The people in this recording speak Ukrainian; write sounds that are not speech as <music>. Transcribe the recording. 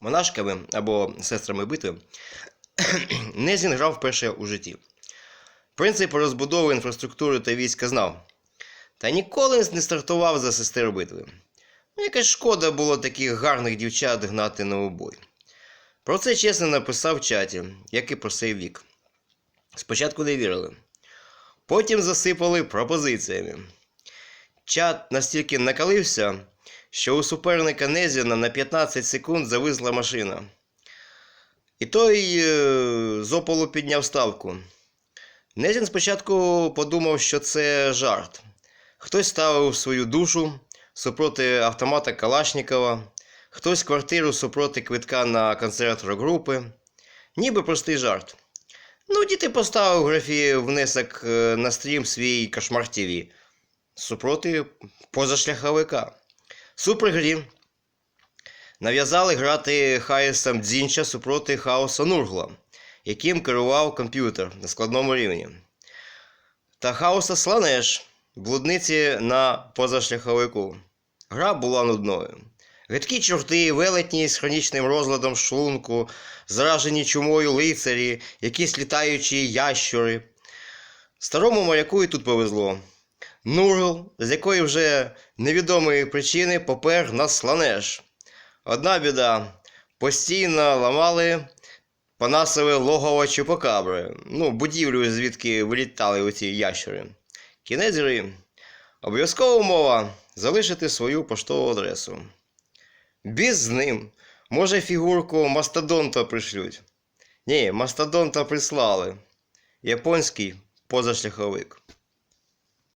монашками або сестрами битви, <clears throat> Незін грав вперше у житті. Принцип розбудови інфраструктури та війська знав, та ніколи не стартував за сестер битви. Ну, якась шкода було таких гарних дівчат гнати на убой. Про це чесно написав в чаті, як і про цей вік. Спочатку не вірили, потім засипали пропозиціями. Чат настільки накалився, що у суперника Незіна на 15 секунд зависла машина. І той е, з ополу підняв ставку. Незін спочатку подумав, що це жарт. Хтось ставив свою душу супроти автомата Калашнікова, хтось квартиру супроти квитка на концерт рок-групи. Ніби простий жарт. Ну, діти поставив графі внесок е, на стрім свій кошмар ТВ супроти позашляховика. Супергрі нав'язали грати Хаєсом Дзінча супроти хаоса Нургла, яким керував комп'ютер на складному рівні. Та хаоса Сланеш, блудниці на позашляховику. Гра була нудною. Гидкі чорти, велетні з хронічним розладом шлунку, заражені чумою лицарі, якісь літаючі ящури. Старому моряку і тут повезло. Нурл, з якої вже невідомої причини попер на сланеш. Одна біда. Постійно ламали панасове логово чупакабри, ну, будівлю, звідки вилітали оці ящери. Кінець гри. Обов'язкова умова залишити свою поштову адресу. Біз з ним. Може, фігурку мастодонта пришлють. Ні, мастодонта прислали. Японський позашляховик.